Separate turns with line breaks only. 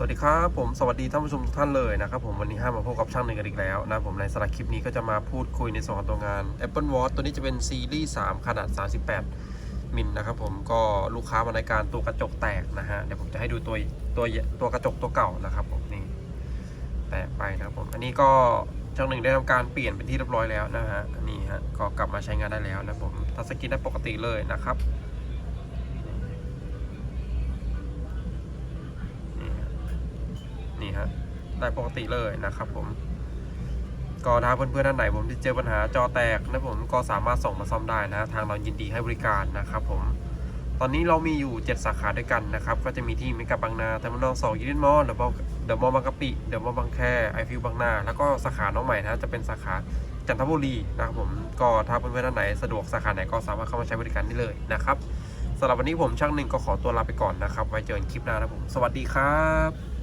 สวัสดีครับผมสวัสดีท่านผู้ชมทุกท่านเลยนะครับผมวันนี้ห้ามาพบกับช่างหนึ่งกันอีกแล้วนะผมในสาระคลิปนี้ก็จะมาพูดคุยในส่วนของตัวงาน Apple Watch ตัวนี้จะเป็นซีรีส์3ขนาด 38 มิลนะครับผมก็ลูกค้ามาในการตัวกระจกแตกนะฮะเดี๋ยวผมจะให้ดูตัวตัวตัวกระจกตัวเก่านะครับผมนี่แตกไปนะครับผมอันนี้ก็ช่างหนึ่งได้ทำการเปลี่ยนเป็นที่เรียบร้อยแล้วนะฮะอันนี้ฮะก็กลับมาใช้งานได้แล้วนะผมทัชสกรีนได้ปกติเลยนะครับ นี่ฮะได้ปกติเลยนะครับผมก็ถ้าเพื่อนๆท่านไหนผมที่เจอปัญหาจอแตกนะผมก็สามารถส่งมาซ่อมได้นะทางเรายินดีให้บริการนะครับผมตอนนี้เรามีอยู่ 7 สาขาด้วยกันนะครับ ก็จะมีที่เมกะบางนาเทอร์มินอลสองยูนิตมอลเดอะมอลเดอะมอลบางกะปิเดอะมอลบางแคไอฟิวบางนา แล้วก็สาขาน้องใหม่นะจะเป็นสาขาจันทบุรีนะครับผมก็ถ้าเพื่อนๆท่านไหนสะดวกสาขาไหนก็สามารถเข้ามาใช้บริการได้เลยนะครับสำหรับวันนี้ผมช่างหนึ่งก็ขอตัวลาไปก่อนนะครับไว้เจอกันคลิปหน้านะผม สวัสดีครับ